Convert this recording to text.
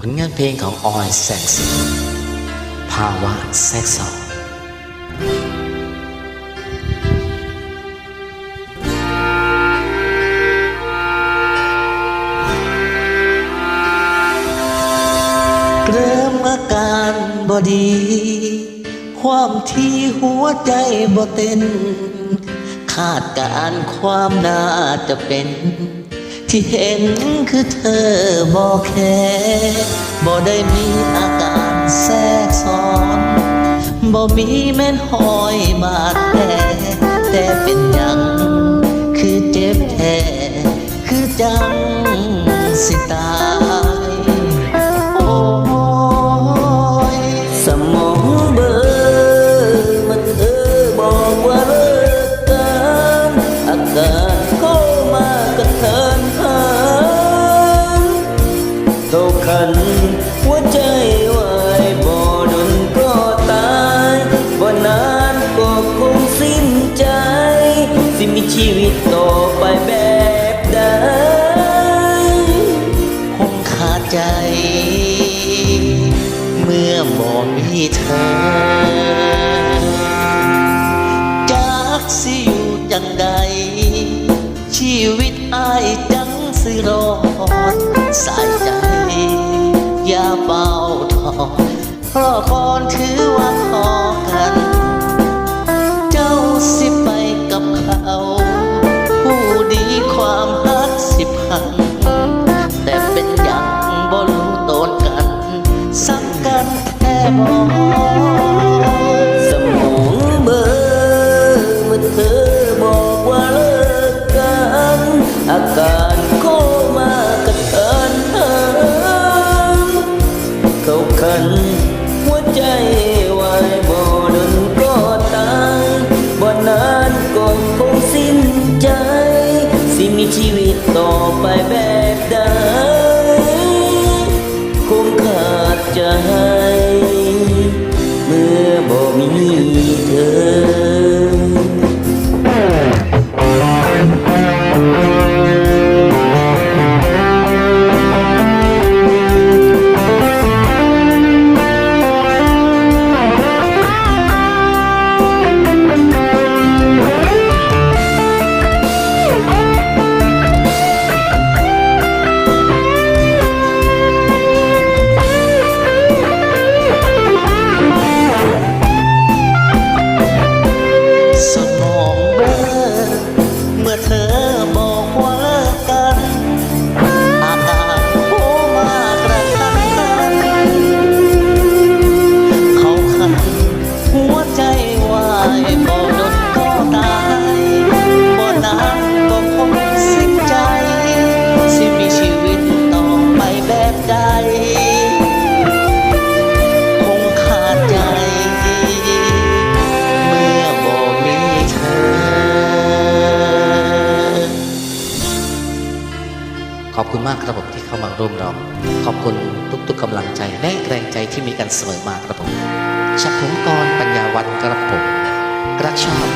ผลงานเพลงของออยแสงสีภาวะแทรกซ้อนเริ่มอาการบอดี ความที่หัวใจบ่เต้นคาดการณ์ความน่าจะเป็น ที่เห็นคือเธอบอกแค่บ่ได้มีอาการแทรกซ้อนบ่มีแม่นหอยบาดแผลแต่เป็นยังคือเจ็บแท้คือจัง เข้าขัน หัวใจวายบ่ดนก็ตายบ่นานก็คงสิ้นใจ สิมีชีวิตต่อไปแบบใดคงขาดใจ เมื่อบ่มีเธอจากสิอยู่จังใด ชีวิตอายจังสิรอดสายใจ เป่าทองเพราะก่อนถือว่า ต่อไปแบบใดคงขาดใจ เมื่อบ่มีเธอ ขอบคุณมากครับผมที่เข้ามาร่วมร้อง ขอบคุณทุกๆกำลังใจและแรงใจที่มีกันเสมอมาครับผมชักผมกรปัญญาวัฒน์ครับผมรักชอบกดติดตามกดกระดิ่งและกดแชร์ด้วยนะครับ